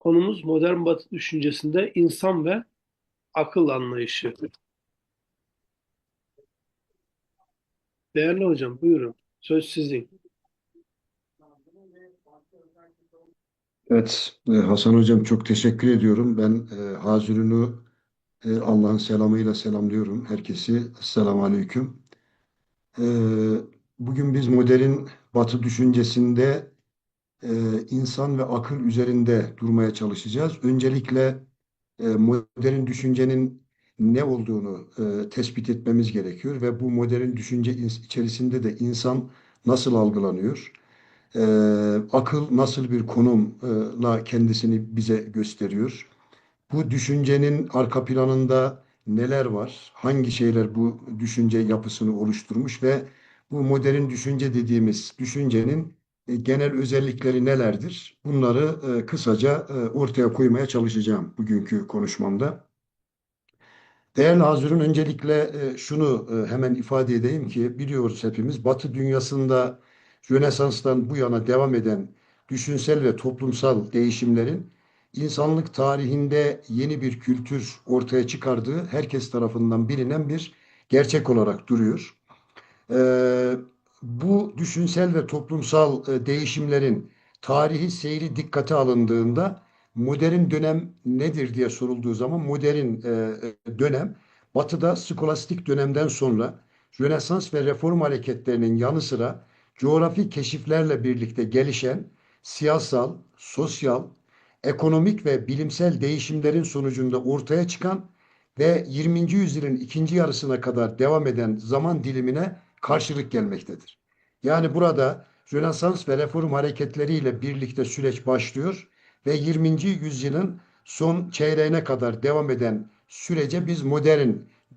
Konumuz modern batı düşüncesinde insan ve akıl anlayışı. Değerli hocam buyurun. Söz sizin. Evet, e, Hasan Hocam çok teşekkür ediyorum. Ben e, Hazirun'u e, Allah'ın selamıyla selamlıyorum herkesi. Esselamu Aleyküm. E, bugün biz modern Batı düşüncesinde e, insan ve akıl üzerinde durmaya çalışacağız. Öncelikle e, modern düşüncenin ne olduğunu e, tespit etmemiz gerekiyor ve bu modern düşünce içerisinde de insan nasıl algılanıyor? Ee, akıl nasıl bir konumla kendisini bize gösteriyor? Bu düşüncenin arka planında neler var? Hangi şeyler bu düşünce yapısını oluşturmuş ve bu modern düşünce dediğimiz düşüncenin e, genel özellikleri nelerdir? Bunları e, kısaca e, ortaya koymaya çalışacağım bugünkü konuşmamda. Değerli Hazırın, öncelikle e, şunu e, hemen ifade edeyim ki biliyoruz hepimiz Batı dünyasında Rönesans'tan bu yana devam eden düşünsel ve toplumsal değişimlerin insanlık tarihinde yeni bir kültür ortaya çıkardığı herkes tarafından bilinen bir gerçek olarak duruyor. Ee, bu düşünsel ve toplumsal e, değişimlerin tarihi seyri dikkate alındığında modern dönem nedir diye sorulduğu zaman modern e, e, dönem Batı'da skolastik dönemden sonra Rönesans ve Reform hareketlerinin yanı sıra coğrafi keşiflerle birlikte gelişen siyasal, sosyal, ekonomik ve bilimsel değişimlerin sonucunda ortaya çıkan ve 20. yüzyılın ikinci yarısına kadar devam eden zaman dilimine karşılık gelmektedir. Yani burada Rönesans ve Reform hareketleriyle birlikte süreç başlıyor ve 20. yüzyılın son çeyreğine kadar devam eden sürece biz modern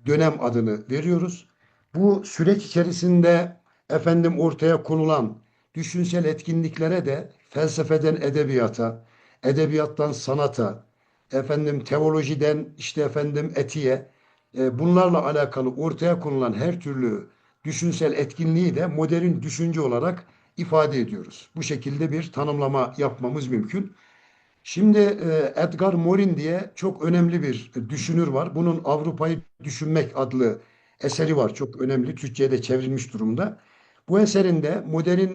dönem adını veriyoruz. Bu süreç içerisinde efendim ortaya konulan düşünsel etkinliklere de felsefeden edebiyata, edebiyattan sanata, efendim teolojiden işte efendim etiğe e, bunlarla alakalı ortaya konulan her türlü düşünsel etkinliği de modern düşünce olarak ifade ediyoruz. Bu şekilde bir tanımlama yapmamız mümkün. Şimdi e, Edgar Morin diye çok önemli bir düşünür var. Bunun Avrupa'yı Düşünmek adlı eseri var. Çok önemli. Türkçe'ye de çevrilmiş durumda. Bu eserinde modern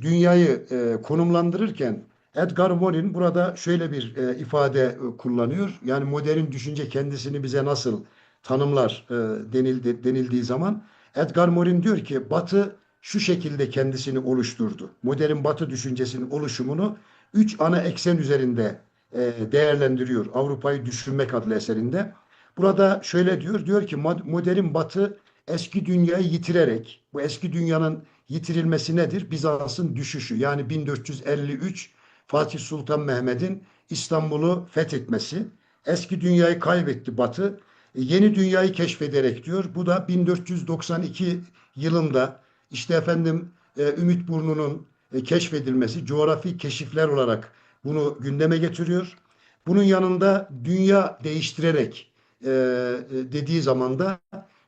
dünyayı e, konumlandırırken Edgar Morin burada şöyle bir e, ifade kullanıyor. Yani modern düşünce kendisini bize nasıl tanımlar denildi, denildiği zaman Edgar Morin diyor ki Batı şu şekilde kendisini oluşturdu. Modern Batı düşüncesinin oluşumunu üç ana eksen üzerinde e, değerlendiriyor. Avrupa'yı Düşünmek adlı eserinde. Burada şöyle diyor, diyor ki modern Batı eski dünyayı yitirerek, bu eski dünyanın yitirilmesi nedir? Bizans'ın düşüşü. Yani 1453 Fatih Sultan Mehmet'in İstanbul'u fethetmesi. Eski dünyayı kaybetti Batı. Yeni dünyayı keşfederek diyor. Bu da 1492 yılında işte efendim e, Ümit Burnu'nun e, keşfedilmesi, coğrafi keşifler olarak bunu gündeme getiriyor. Bunun yanında dünya değiştirerek e, dediği zaman da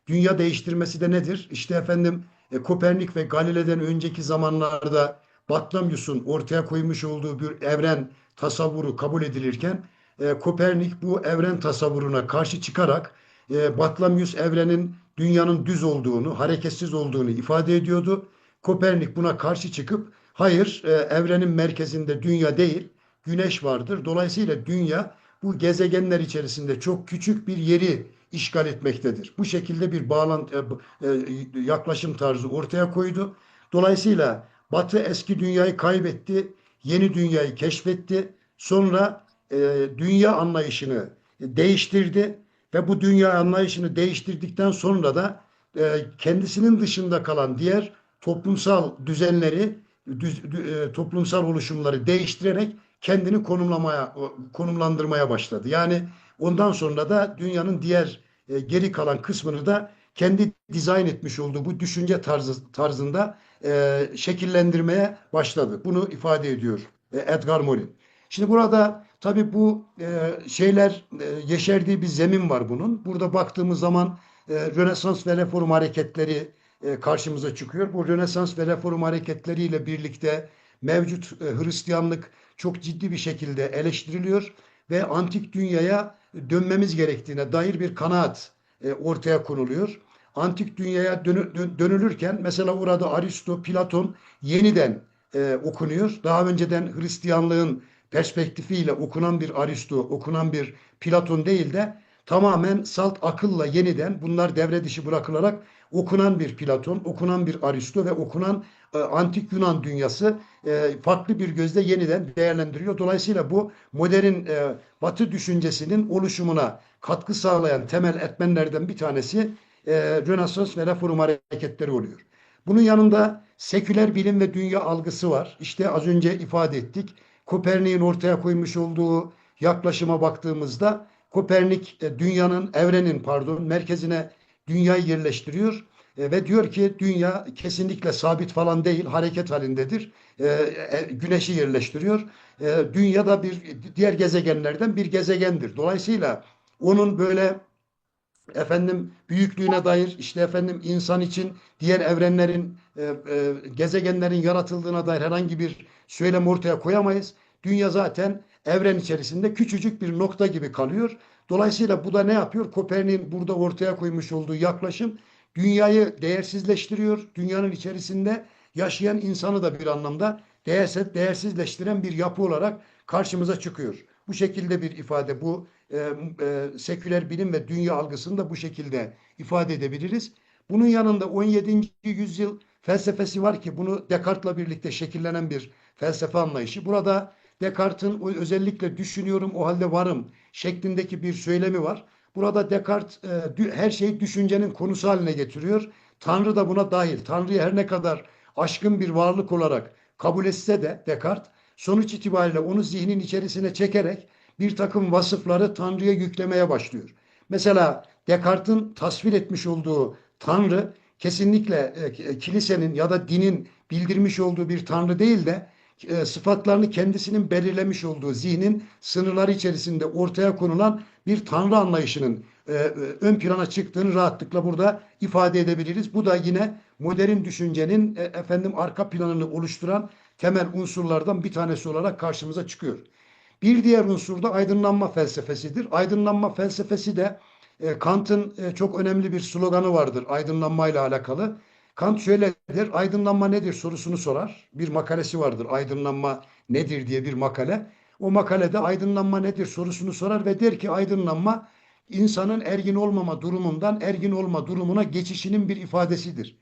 dünya değiştirmesi de nedir? İşte efendim Kopernik ve Galile'den önceki zamanlarda Batlamyus'un ortaya koymuş olduğu bir evren tasavvuru kabul edilirken e, Kopernik bu evren tasavvuruna karşı çıkarak e, Batlamyus evrenin dünyanın düz olduğunu, hareketsiz olduğunu ifade ediyordu. Kopernik buna karşı çıkıp hayır e, evrenin merkezinde dünya değil güneş vardır. Dolayısıyla dünya bu gezegenler içerisinde çok küçük bir yeri işgal etmektedir. Bu şekilde bir bağlantı e, e, yaklaşım tarzı ortaya koydu. Dolayısıyla Batı eski dünyayı kaybetti, yeni dünyayı keşfetti. Sonra e, dünya anlayışını değiştirdi ve bu dünya anlayışını değiştirdikten sonra da e, kendisinin dışında kalan diğer toplumsal düzenleri, düz, e, toplumsal oluşumları değiştirerek kendini konumlamaya, konumlandırmaya başladı. Yani ondan sonra da dünyanın diğer geri kalan kısmını da kendi dizayn etmiş olduğu bu düşünce tarzı tarzında e, şekillendirmeye başladı. Bunu ifade ediyor e, Edgar Morin. Şimdi burada tabii bu e, şeyler e, yeşerdiği bir zemin var bunun. Burada baktığımız zaman e, Rönesans ve Reform hareketleri e, karşımıza çıkıyor. Bu Rönesans ve Reform hareketleriyle birlikte mevcut e, Hristiyanlık çok ciddi bir şekilde eleştiriliyor ve antik dünyaya dönmemiz gerektiğine dair bir kanaat e, ortaya konuluyor. Antik dünyaya dönü- dön- dönülürken mesela orada Aristo, Platon yeniden e, okunuyor. Daha önceden Hristiyanlığın perspektifiyle okunan bir Aristo, okunan bir Platon değil de tamamen salt akılla yeniden bunlar devre dışı bırakılarak okunan bir Platon, okunan bir Aristo ve okunan e, antik Yunan dünyası e, farklı bir gözle yeniden değerlendiriyor. Dolayısıyla bu modern e, Batı düşüncesinin oluşumuna katkı sağlayan temel etmenlerden bir tanesi e, Rönesans ve Reform hareketleri oluyor. Bunun yanında seküler bilim ve dünya algısı var. İşte az önce ifade ettik. Kopernik'in ortaya koymuş olduğu yaklaşıma baktığımızda Kopernik e, dünyanın, evrenin pardon merkezine dünyayı yerleştiriyor E, ve diyor ki dünya kesinlikle sabit falan değil, hareket halindedir. E, güneşi yerleştiriyor. Dünya da bir diğer gezegenlerden bir gezegendir. Dolayısıyla onun böyle efendim büyüklüğüne dair işte efendim insan için diğer evrenlerin e, e, gezegenlerin yaratıldığına dair herhangi bir söylem ortaya koyamayız. Dünya zaten evren içerisinde küçücük bir nokta gibi kalıyor. Dolayısıyla bu da ne yapıyor? Kopernik'in burada ortaya koymuş olduğu yaklaşım dünyayı değersizleştiriyor. Dünyanın içerisinde yaşayan insanı da bir anlamda değersiz, değersizleştiren bir yapı olarak karşımıza çıkıyor. Bu şekilde bir ifade bu e, e, seküler bilim ve dünya algısını da bu şekilde ifade edebiliriz. Bunun yanında 17. yüzyıl felsefesi var ki bunu Descartes'la birlikte şekillenen bir felsefe anlayışı. Burada Descartes'in özellikle düşünüyorum o halde varım şeklindeki bir söylemi var. Burada Descartes e, her şeyi düşüncenin konusu haline getiriyor. Tanrı da buna dahil. Tanrı'yı her ne kadar aşkın bir varlık olarak kabul etse de Descartes sonuç itibariyle onu zihnin içerisine çekerek bir takım vasıfları Tanrı'ya yüklemeye başlıyor. Mesela Descartes'in tasvir etmiş olduğu Tanrı kesinlikle e, kilisenin ya da dinin bildirmiş olduğu bir Tanrı değil de e, sıfatlarını kendisinin belirlemiş olduğu zihnin sınırları içerisinde ortaya konulan bir Tanrı anlayışının e, e, ön plana çıktığını rahatlıkla burada ifade edebiliriz. Bu da yine modern düşüncenin e, efendim arka planını oluşturan temel unsurlardan bir tanesi olarak karşımıza çıkıyor. Bir diğer unsur da aydınlanma felsefesidir. Aydınlanma felsefesi de e, Kant'ın e, çok önemli bir sloganı vardır aydınlanmayla alakalı. Kant şöyle der, aydınlanma nedir sorusunu sorar. Bir makalesi vardır, aydınlanma nedir diye bir makale. O makalede aydınlanma nedir sorusunu sorar ve der ki aydınlanma insanın ergin olmama durumundan ergin olma durumuna geçişinin bir ifadesidir.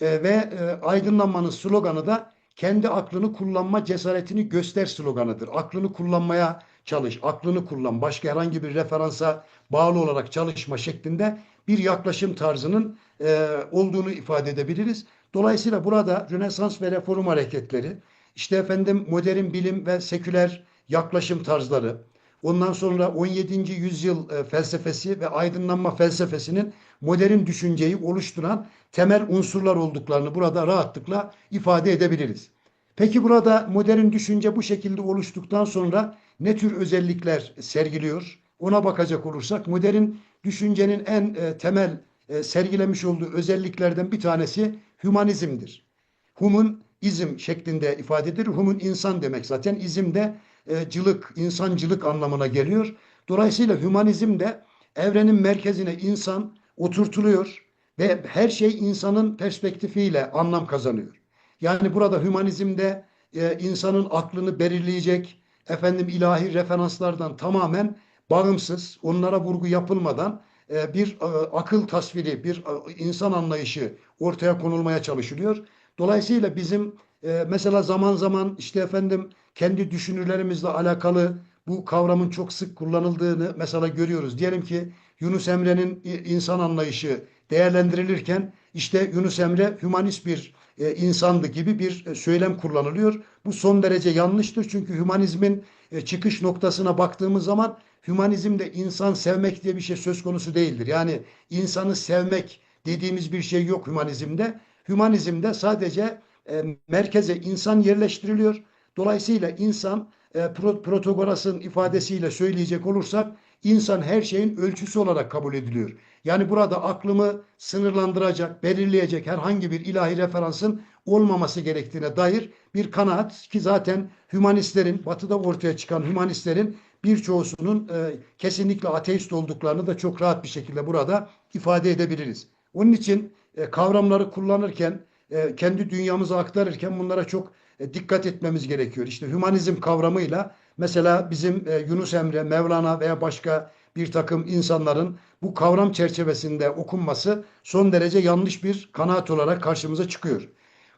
E, ve e, aydınlanmanın sloganı da kendi aklını kullanma cesaretini göster sloganıdır. Aklını kullanmaya çalış, aklını kullan. Başka herhangi bir referansa bağlı olarak çalışma şeklinde bir yaklaşım tarzının e, olduğunu ifade edebiliriz. Dolayısıyla burada Rönesans ve Reform hareketleri, işte efendim modern bilim ve seküler yaklaşım tarzları, ondan sonra 17. yüzyıl e, felsefesi ve aydınlanma felsefesinin modern düşünceyi oluşturan temel unsurlar olduklarını burada rahatlıkla ifade edebiliriz. Peki burada modern düşünce bu şekilde oluştuktan sonra ne tür özellikler sergiliyor? Ona bakacak olursak modern düşüncenin en e, temel e, sergilemiş olduğu özelliklerden bir tanesi hümanizmdir. Humun izm şeklinde ifade edilir. Humun insan demek zaten. İzm de e, cılık, insancılık anlamına geliyor. Dolayısıyla hümanizm de evrenin merkezine insan oturtuluyor ve her şey insanın perspektifiyle anlam kazanıyor. Yani burada hümanizmde e, insanın aklını belirleyecek efendim ilahi referanslardan tamamen bağımsız, onlara vurgu yapılmadan e, bir e, akıl tasviri, bir e, insan anlayışı ortaya konulmaya çalışılıyor. Dolayısıyla bizim e, mesela zaman zaman işte efendim kendi düşünürlerimizle alakalı bu kavramın çok sık kullanıldığını mesela görüyoruz. Diyelim ki Yunus Emre'nin insan anlayışı değerlendirilirken işte Yunus Emre hümanist bir e, insandı gibi bir e, söylem kullanılıyor. Bu son derece yanlıştır çünkü hümanizmin e, çıkış noktasına baktığımız zaman hümanizmde insan sevmek diye bir şey söz konusu değildir. Yani insanı sevmek dediğimiz bir şey yok hümanizmde. Hümanizmde sadece e, merkeze insan yerleştiriliyor. Dolayısıyla insan e, Pro- Protagoras'ın ifadesiyle söyleyecek olursak insan her şeyin ölçüsü olarak kabul ediliyor. Yani burada aklımı sınırlandıracak, belirleyecek herhangi bir ilahi referansın olmaması gerektiğine dair bir kanaat ki zaten hümanistlerin, batıda ortaya çıkan hümanistlerin birçoğusunun e, kesinlikle ateist olduklarını da çok rahat bir şekilde burada ifade edebiliriz. Onun için e, kavramları kullanırken, e, kendi dünyamıza aktarırken bunlara çok e, dikkat etmemiz gerekiyor. İşte hümanizm kavramıyla mesela bizim e, Yunus Emre, Mevlana veya başka bir takım insanların bu kavram çerçevesinde okunması son derece yanlış bir kanaat olarak karşımıza çıkıyor.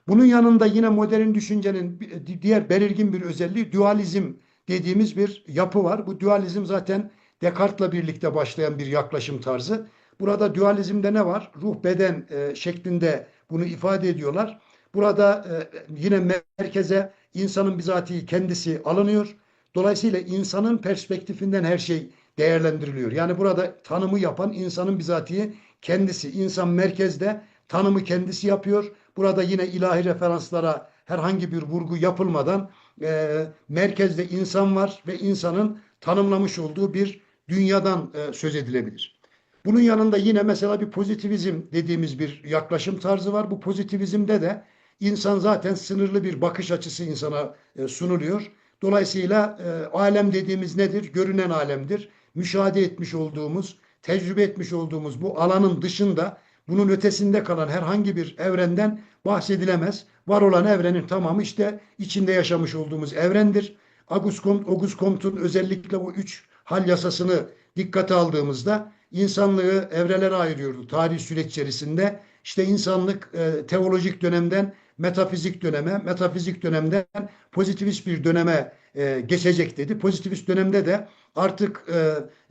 Bunun yanında yine modern düşüncenin diğer belirgin bir özelliği dualizm dediğimiz bir yapı var. Bu dualizm zaten Descartes'la birlikte başlayan bir yaklaşım tarzı. Burada dualizmde ne var? Ruh beden e, şeklinde bunu ifade ediyorlar. Burada e, yine merkeze insanın bizatihi kendisi alınıyor. Dolayısıyla insanın perspektifinden her şey değerlendiriliyor. Yani burada tanımı yapan insanın bizatihi kendisi. İnsan merkezde tanımı kendisi yapıyor. Burada yine ilahi referanslara herhangi bir vurgu yapılmadan e, merkezde insan var ve insanın tanımlamış olduğu bir dünyadan e, söz edilebilir. Bunun yanında yine mesela bir pozitivizm dediğimiz bir yaklaşım tarzı var. Bu pozitivizmde de insan zaten sınırlı bir bakış açısı insana e, sunuluyor. Dolayısıyla e, alem dediğimiz nedir? Görünen alemdir. Müşahede etmiş olduğumuz, tecrübe etmiş olduğumuz bu alanın dışında bunun ötesinde kalan herhangi bir evrenden bahsedilemez. Var olan evrenin tamamı işte içinde yaşamış olduğumuz evrendir. Auguste Comte, Auguste Comte'un özellikle bu üç hal yasasını dikkate aldığımızda insanlığı evrelere ayırıyordu tarih süreç içerisinde. İşte insanlık e, teolojik dönemden metafizik döneme, metafizik dönemden pozitivist bir döneme e, geçecek dedi. Pozitivist dönemde de artık e,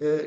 e,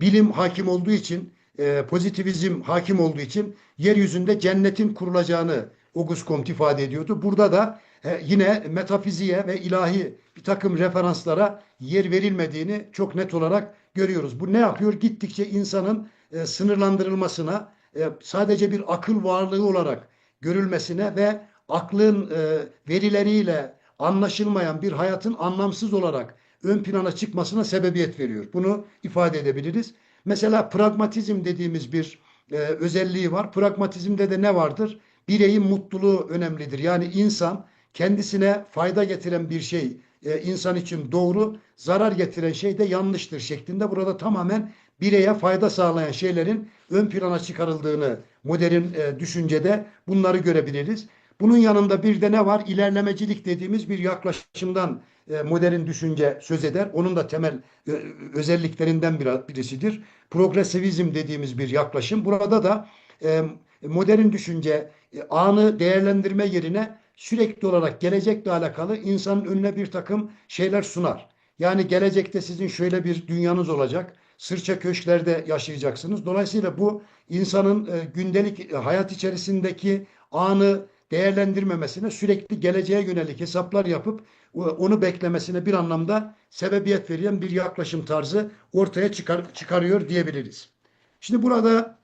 bilim hakim olduğu için, e, pozitivizm hakim olduğu için yeryüzünde cennetin kurulacağını Auguste Comte ifade ediyordu. Burada da e, yine metafiziğe ve ilahi bir takım referanslara yer verilmediğini çok net olarak görüyoruz. Bu ne yapıyor? Gittikçe insanın e, sınırlandırılmasına, e, sadece bir akıl varlığı olarak görülmesine ve aklın e, verileriyle anlaşılmayan bir hayatın anlamsız olarak ön plana çıkmasına sebebiyet veriyor. Bunu ifade edebiliriz. Mesela pragmatizm dediğimiz bir e, özelliği var. Pragmatizmde de ne vardır? Bireyin mutluluğu önemlidir. Yani insan kendisine fayda getiren bir şey e, insan için doğru, zarar getiren şey de yanlıştır şeklinde. Burada tamamen bireye fayda sağlayan şeylerin ön plana çıkarıldığını modern e, düşüncede bunları görebiliriz. Bunun yanında bir de ne var? İlerlemecilik dediğimiz bir yaklaşımdan e, modern düşünce söz eder. Onun da temel e, özelliklerinden bir- birisidir. Progresivizm dediğimiz bir yaklaşım. Burada da e, modern düşünce e, anı değerlendirme yerine sürekli olarak gelecekle alakalı insanın önüne bir takım şeyler sunar. Yani gelecekte sizin şöyle bir dünyanız olacak. Sırça köşklerde yaşayacaksınız. Dolayısıyla bu insanın e, gündelik e, hayat içerisindeki anı değerlendirmemesine sürekli geleceğe yönelik hesaplar yapıp e, onu beklemesine bir anlamda sebebiyet veren bir yaklaşım tarzı ortaya çıkar, çıkarıyor diyebiliriz. Şimdi burada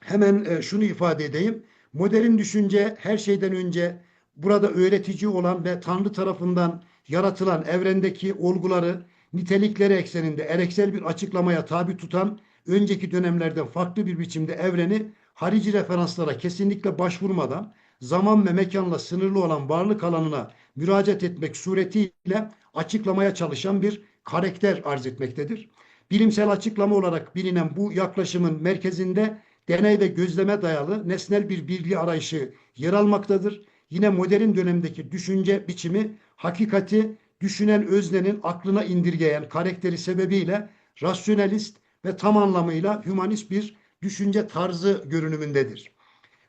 hemen e, şunu ifade edeyim. Modern düşünce her şeyden önce burada öğretici olan ve Tanrı tarafından yaratılan evrendeki olguları nitelikleri ekseninde ereksel bir açıklamaya tabi tutan önceki dönemlerden farklı bir biçimde evreni harici referanslara kesinlikle başvurmadan zaman ve mekanla sınırlı olan varlık alanına müracaat etmek suretiyle açıklamaya çalışan bir karakter arz etmektedir. Bilimsel açıklama olarak bilinen bu yaklaşımın merkezinde deney ve gözleme dayalı nesnel bir bilgi arayışı yer almaktadır. Yine modern dönemdeki düşünce biçimi hakikati düşünen öznenin aklına indirgeyen karakteri sebebiyle rasyonalist ve tam anlamıyla hümanist bir düşünce tarzı görünümündedir.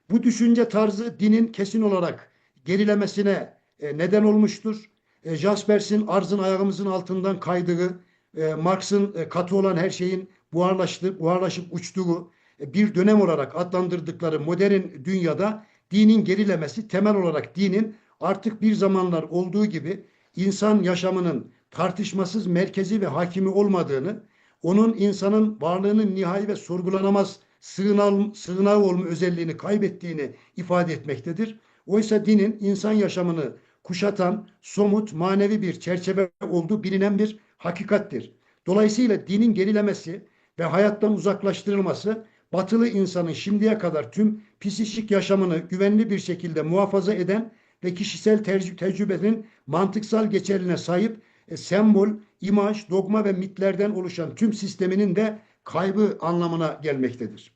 Bu düşünce tarzı dinin kesin olarak gerilemesine e, neden olmuştur. E, Jaspers'in arzın ayağımızın altından kaydığı, e, Marx'ın e, katı olan her şeyin buharlaştı, buharlaşıp uçtuğu e, bir dönem olarak adlandırdıkları modern dünyada dinin gerilemesi temel olarak dinin artık bir zamanlar olduğu gibi insan yaşamının tartışmasız merkezi ve hakimi olmadığını, onun insanın varlığının nihai ve sorgulanamaz sığınağı, sığınağı olma özelliğini kaybettiğini ifade etmektedir. Oysa dinin insan yaşamını kuşatan somut manevi bir çerçeve olduğu bilinen bir hakikattir. Dolayısıyla dinin gerilemesi ve hayattan uzaklaştırılması batılı insanın şimdiye kadar tüm psikik yaşamını güvenli bir şekilde muhafaza eden ve kişisel tercih, tecrübenin mantıksal geçerline sahip e, sembol, imaj, dogma ve mitlerden oluşan tüm sisteminin de kaybı anlamına gelmektedir.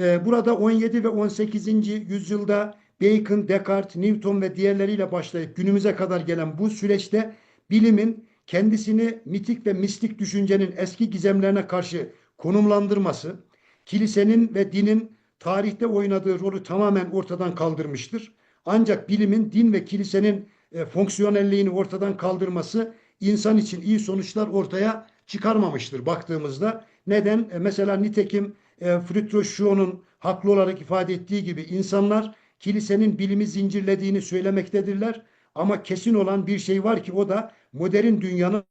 E, burada 17 ve 18. yüzyılda Bacon, Descartes, Newton ve diğerleriyle başlayıp günümüze kadar gelen bu süreçte bilimin kendisini mitik ve mistik düşüncenin eski gizemlerine karşı konumlandırması, kilisenin ve dinin tarihte oynadığı rolü tamamen ortadan kaldırmıştır. Ancak bilimin din ve kilisenin e, fonksiyonelliğini ortadan kaldırması insan için iyi sonuçlar ortaya çıkarmamıştır baktığımızda. Neden? E, mesela nitekim e, Schumann'un haklı olarak ifade ettiği gibi insanlar kilisenin bilimi zincirlediğini söylemektedirler. Ama kesin olan bir şey var ki o da modern dünyanın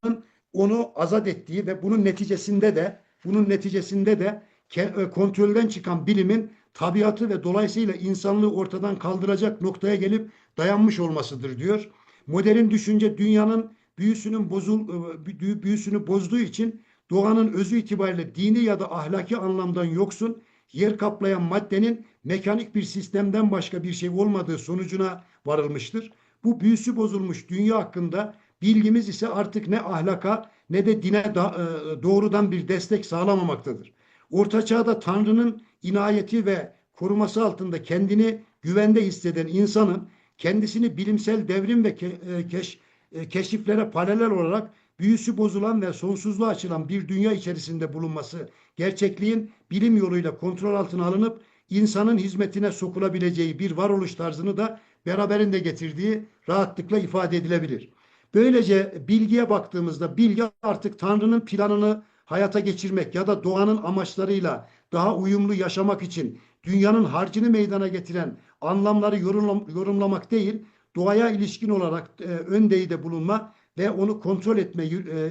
onu azat ettiği ve bunun neticesinde de bunun neticesinde de e, kontrolden çıkan bilimin tabiatı ve dolayısıyla insanlığı ortadan kaldıracak noktaya gelip dayanmış olmasıdır diyor. Modern düşünce dünyanın büyüsünün bozul e, büyü- büyüsünü bozduğu için doğanın özü itibariyle dini ya da ahlaki anlamdan yoksun, yer kaplayan maddenin mekanik bir sistemden başka bir şey olmadığı sonucuna varılmıştır. Bu büyüsü bozulmuş dünya hakkında bilgimiz ise artık ne ahlaka ne de dine da- e, doğrudan bir destek sağlamamaktadır. Orta Çağ'da Tanrı'nın inayeti ve koruması altında kendini güvende hisseden insanın kendisini bilimsel devrim ve e, keş- e, keşiflere paralel olarak büyüsü bozulan ve sonsuzluğa açılan bir dünya içerisinde bulunması gerçekliğin bilim yoluyla kontrol altına alınıp insanın hizmetine sokulabileceği bir varoluş tarzını da beraberinde getirdiği rahatlıkla ifade edilebilir. Böylece bilgiye baktığımızda bilgi artık Tanrı'nın planını hayata geçirmek ya da doğanın amaçlarıyla daha uyumlu yaşamak için dünyanın harcını meydana getiren anlamları yorumlam- yorumlamak değil, doğaya ilişkin olarak e, ön deyide bulunma ve onu kontrol etme e,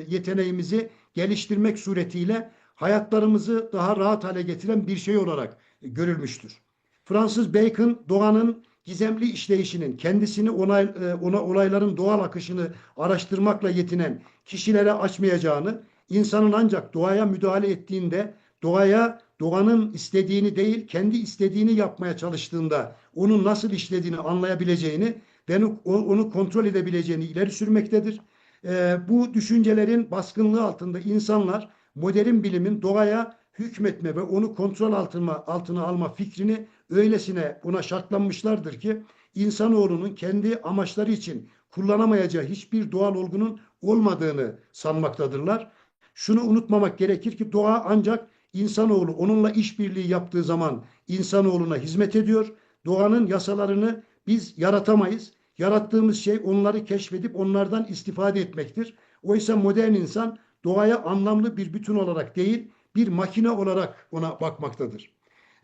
yeteneğimizi geliştirmek suretiyle hayatlarımızı daha rahat hale getiren bir şey olarak görülmüştür. Fransız Bacon doğanın gizemli işleyişinin kendisini onay, e, ona olayların doğal akışını araştırmakla yetinen kişilere açmayacağını, insanın ancak doğaya müdahale ettiğinde doğaya doğanın istediğini değil kendi istediğini yapmaya çalıştığında onun nasıl işlediğini anlayabileceğini ve onu, kontrol edebileceğini ileri sürmektedir. E, bu düşüncelerin baskınlığı altında insanlar modern bilimin doğaya hükmetme ve onu kontrol altına, altına alma fikrini öylesine buna şartlanmışlardır ki insanoğlunun kendi amaçları için kullanamayacağı hiçbir doğal olgunun olmadığını sanmaktadırlar. Şunu unutmamak gerekir ki doğa ancak insanoğlu onunla işbirliği yaptığı zaman insanoğluna hizmet ediyor. Doğanın yasalarını biz yaratamayız. Yarattığımız şey onları keşfedip onlardan istifade etmektir. Oysa modern insan doğaya anlamlı bir bütün olarak değil, bir makine olarak ona bakmaktadır.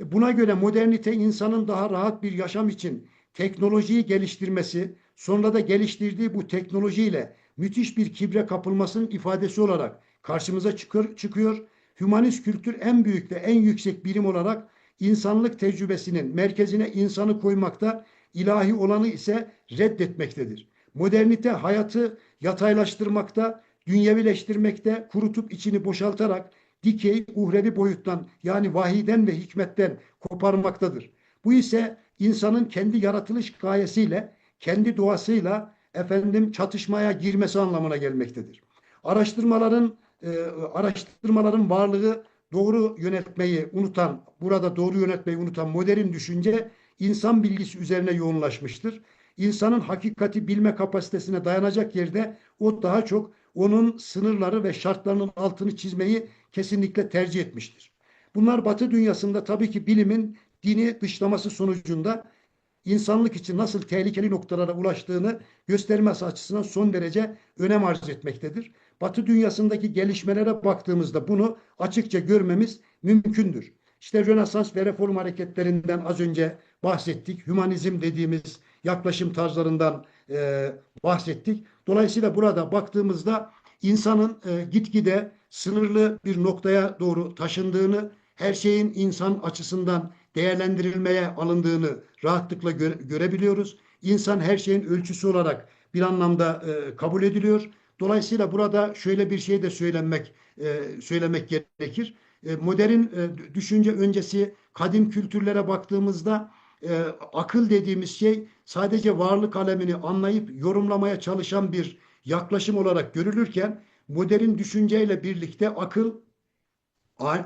E, Buna göre modernite insanın daha rahat bir yaşam için teknolojiyi geliştirmesi, sonra da geliştirdiği bu teknolojiyle müthiş bir kibre kapılmasının ifadesi olarak karşımıza çıkıyor. çıkıyor. Hümanist kültür en büyük ve en yüksek bilim olarak insanlık tecrübesinin merkezine insanı koymakta, ilahi olanı ise reddetmektedir. Modernite hayatı yataylaştırmakta, dünyevileştirmekte, kurutup içini boşaltarak dikey uhrevi boyuttan yani vahiden ve hikmetten koparmaktadır. Bu ise insanın kendi yaratılış gayesiyle, kendi doğasıyla efendim çatışmaya girmesi anlamına gelmektedir. Araştırmaların e, araştırmaların varlığı doğru yönetmeyi unutan, burada doğru yönetmeyi unutan modern düşünce insan bilgisi üzerine yoğunlaşmıştır. İnsanın hakikati bilme kapasitesine dayanacak yerde o daha çok onun sınırları ve şartlarının altını çizmeyi kesinlikle tercih etmiştir. Bunlar Batı dünyasında tabii ki bilimin dini dışlaması sonucunda insanlık için nasıl tehlikeli noktalara ulaştığını göstermesi açısından son derece önem arz etmektedir. Batı dünyasındaki gelişmelere baktığımızda bunu açıkça görmemiz mümkündür. İşte Rönesans ve Reform hareketlerinden az önce bahsettik. Hümanizm dediğimiz yaklaşım tarzlarından e, bahsettik. Dolayısıyla burada baktığımızda insanın e, gitgide sınırlı bir noktaya doğru taşındığını, her şeyin insan açısından değerlendirilmeye alındığını rahatlıkla göre, görebiliyoruz. İnsan her şeyin ölçüsü olarak bir anlamda e, kabul ediliyor. Dolayısıyla burada şöyle bir şey de söylenmek e, söylemek gerekir. e, modern e, düşünce öncesi kadim kültürlere baktığımızda e, akıl dediğimiz şey sadece varlık alemini anlayıp yorumlamaya çalışan bir yaklaşım olarak görülürken modern düşünceyle birlikte akıl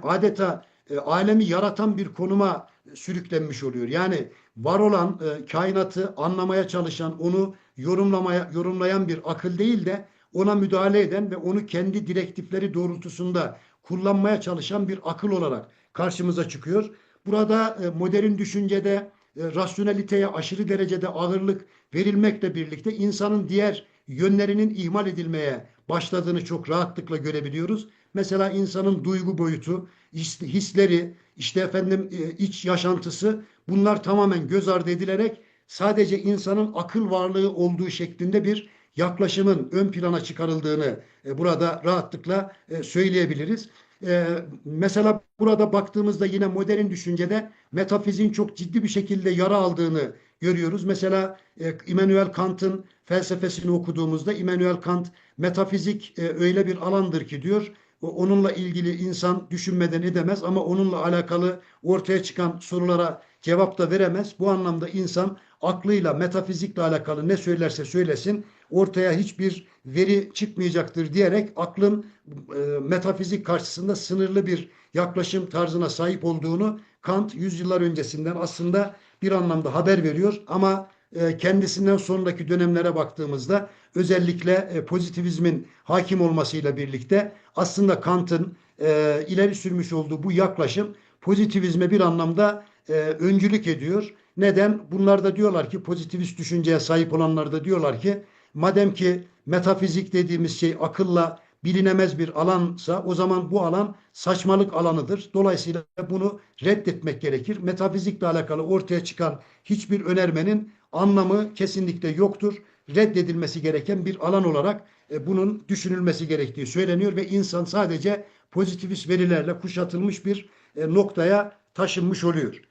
adeta e, alemi yaratan bir konuma sürüklenmiş oluyor. Yani var olan e, kainatı anlamaya çalışan, onu yorumlamaya yorumlayan bir akıl değil de ona müdahale eden ve onu kendi direktifleri doğrultusunda kullanmaya çalışan bir akıl olarak karşımıza çıkıyor. Burada e, modern düşüncede e, rasyoneliteye aşırı derecede ağırlık verilmekle birlikte insanın diğer yönlerinin ihmal edilmeye başladığını çok rahatlıkla görebiliyoruz. Mesela insanın duygu boyutu, his- hisleri, işte efendim e, iç yaşantısı bunlar tamamen göz ardı edilerek sadece insanın akıl varlığı olduğu şeklinde bir yaklaşımın ön plana çıkarıldığını e, burada rahatlıkla e, söyleyebiliriz. E, mesela burada baktığımızda yine modern düşüncede metafizin çok ciddi bir şekilde yara aldığını görüyoruz. Mesela e, Immanuel Kant'ın felsefesini okuduğumuzda Immanuel Kant metafizik e, öyle bir alandır ki diyor onunla ilgili insan düşünmeden edemez ama onunla alakalı ortaya çıkan sorulara cevap da veremez. Bu anlamda insan aklıyla, metafizikle alakalı ne söylerse söylesin ortaya hiçbir veri çıkmayacaktır diyerek aklın e, metafizik karşısında sınırlı bir yaklaşım tarzına sahip olduğunu Kant yüzyıllar öncesinden aslında bir anlamda haber veriyor ama e, kendisinden sonraki dönemlere baktığımızda özellikle e, pozitivizmin hakim olmasıyla birlikte aslında Kant'ın e, ileri sürmüş olduğu bu yaklaşım pozitivizme bir anlamda e, öncülük ediyor. Neden? Bunlar da diyorlar ki pozitivist düşünceye sahip olanlar da diyorlar ki madem ki metafizik dediğimiz şey akılla bilinemez bir alansa o zaman bu alan saçmalık alanıdır. Dolayısıyla bunu reddetmek gerekir. Metafizikle alakalı ortaya çıkan hiçbir önermenin anlamı kesinlikle yoktur. Reddedilmesi gereken bir alan olarak e, bunun düşünülmesi gerektiği söyleniyor ve insan sadece pozitivist verilerle kuşatılmış bir e, noktaya taşınmış oluyor.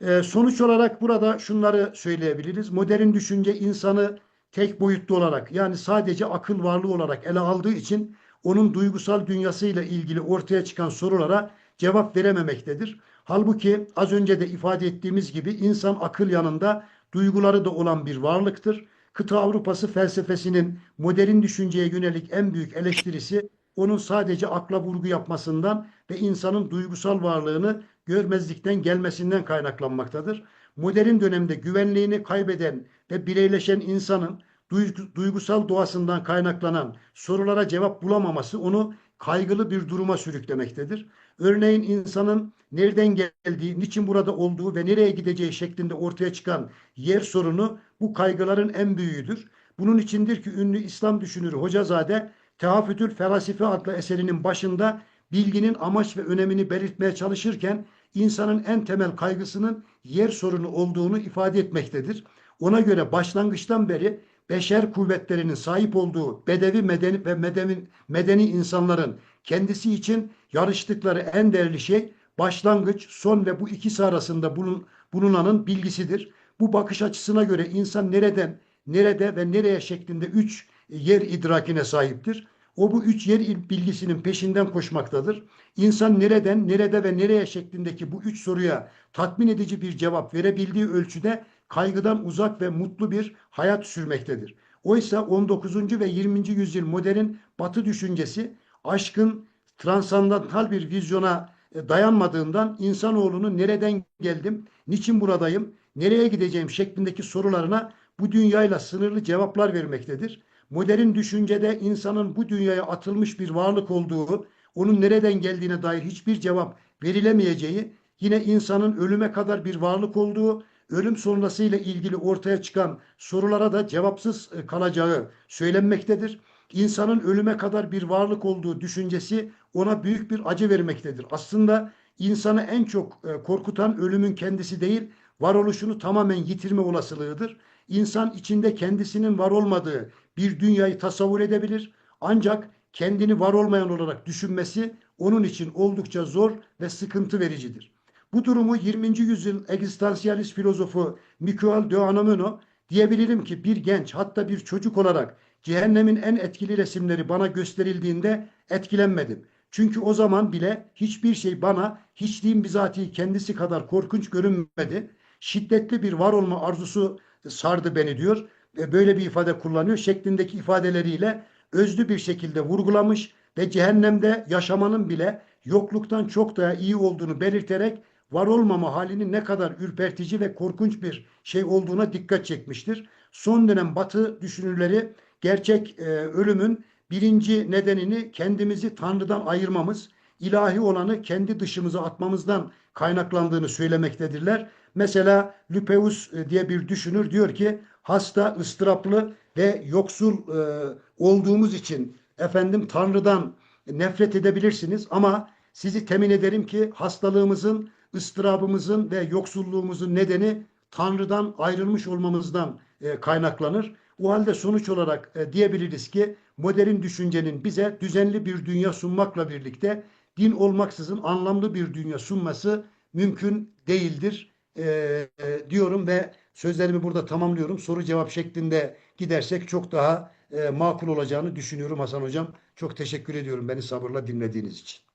E, sonuç olarak burada şunları söyleyebiliriz. Modern düşünce insanı tek boyutlu olarak yani sadece akıl varlığı olarak ele aldığı için onun duygusal dünyasıyla ilgili ortaya çıkan sorulara cevap verememektedir. Halbuki az önce de ifade ettiğimiz gibi insan akıl yanında duyguları da olan bir varlıktır. Kıta Avrupası felsefesinin modern düşünceye yönelik en büyük eleştirisi onun sadece akla vurgu yapmasından ve insanın duygusal varlığını görmezlikten gelmesinden kaynaklanmaktadır. Modern dönemde güvenliğini kaybeden ve bireyleşen insanın duygu- duygusal doğasından kaynaklanan sorulara cevap bulamaması onu kaygılı bir duruma sürüklemektedir. Örneğin insanın nereden geldiği, niçin burada olduğu ve nereye gideceği şeklinde ortaya çıkan yer sorunu bu kaygıların en büyüğüdür. Bunun içindir ki ünlü İslam düşünürü Hocazade Tehafütül Felasife adlı eserinin başında bilginin amaç ve önemini belirtmeye çalışırken insanın en temel kaygısının yer sorunu olduğunu ifade etmektedir. Ona göre başlangıçtan beri beşer kuvvetlerinin sahip olduğu bedevi medeni ve medeni, medeni insanların kendisi için yarıştıkları en değerli şey başlangıç, son ve bu ikisi arasında bulun, bulunanın bilgisidir. Bu bakış açısına göre insan nereden, nerede ve nereye şeklinde üç yer idrakine sahiptir. O bu üç yer il- bilgisinin peşinden koşmaktadır. İnsan nereden, nerede ve nereye şeklindeki bu üç soruya tatmin edici bir cevap verebildiği ölçüde kaygıdan uzak ve mutlu bir hayat sürmektedir. Oysa 19. ve 20. yüzyıl modern batı düşüncesi aşkın transandantal bir vizyona e, dayanmadığından insanoğlunun nereden geldim, niçin buradayım, nereye gideceğim şeklindeki sorularına bu dünyayla sınırlı cevaplar vermektedir. Modern düşüncede insanın bu dünyaya atılmış bir varlık olduğu, onun nereden geldiğine dair hiçbir cevap verilemeyeceği, yine insanın ölüme kadar bir varlık olduğu, ölüm sonrasıyla ilgili ortaya çıkan sorulara da cevapsız e, kalacağı söylenmektedir. İnsanın ölüme kadar bir varlık olduğu düşüncesi ona büyük bir acı vermektedir. Aslında insanı en çok e, korkutan ölümün kendisi değil, varoluşunu tamamen yitirme olasılığıdır. İnsan içinde kendisinin var olmadığı bir dünyayı tasavvur edebilir. Ancak kendini var olmayan olarak düşünmesi onun için oldukça zor ve sıkıntı vericidir. Bu durumu 20. yüzyıl egzistansiyalist filozofu Miguel de Unamuno diyebilirim ki bir genç hatta bir çocuk olarak cehennemin en etkili resimleri bana gösterildiğinde etkilenmedim. Çünkü o zaman bile hiçbir şey bana hiçliğin bizatihi kendisi kadar korkunç görünmedi. Şiddetli bir var olma arzusu sardı beni diyor. E, Böyle bir ifade kullanıyor. Şeklindeki ifadeleriyle özlü bir şekilde vurgulamış ve cehennemde yaşamanın bile yokluktan çok daha iyi olduğunu belirterek var olmama halinin ne kadar ürpertici ve korkunç bir şey olduğuna dikkat çekmiştir. Son dönem Batı düşünürleri gerçek e, ölümün birinci nedenini kendimizi Tanrı'dan ayırmamız, ilahi olanı kendi dışımıza atmamızdan kaynaklandığını söylemektedirler. Mesela Lüpeus e, diye bir düşünür diyor ki hasta, ıstıraplı ve yoksul e, olduğumuz için efendim Tanrı'dan nefret edebilirsiniz ama sizi temin ederim ki hastalığımızın, ıstırabımızın ve yoksulluğumuzun nedeni Tanrı'dan ayrılmış olmamızdan e, kaynaklanır. O halde sonuç olarak e, diyebiliriz ki modern düşüncenin bize düzenli bir dünya sunmakla birlikte din olmaksızın anlamlı bir dünya sunması mümkün değildir e, e, diyorum ve sözlerimi burada tamamlıyorum. Soru cevap şeklinde gidersek çok daha e, makul olacağını düşünüyorum Hasan Hocam. Çok teşekkür ediyorum beni sabırla dinlediğiniz için.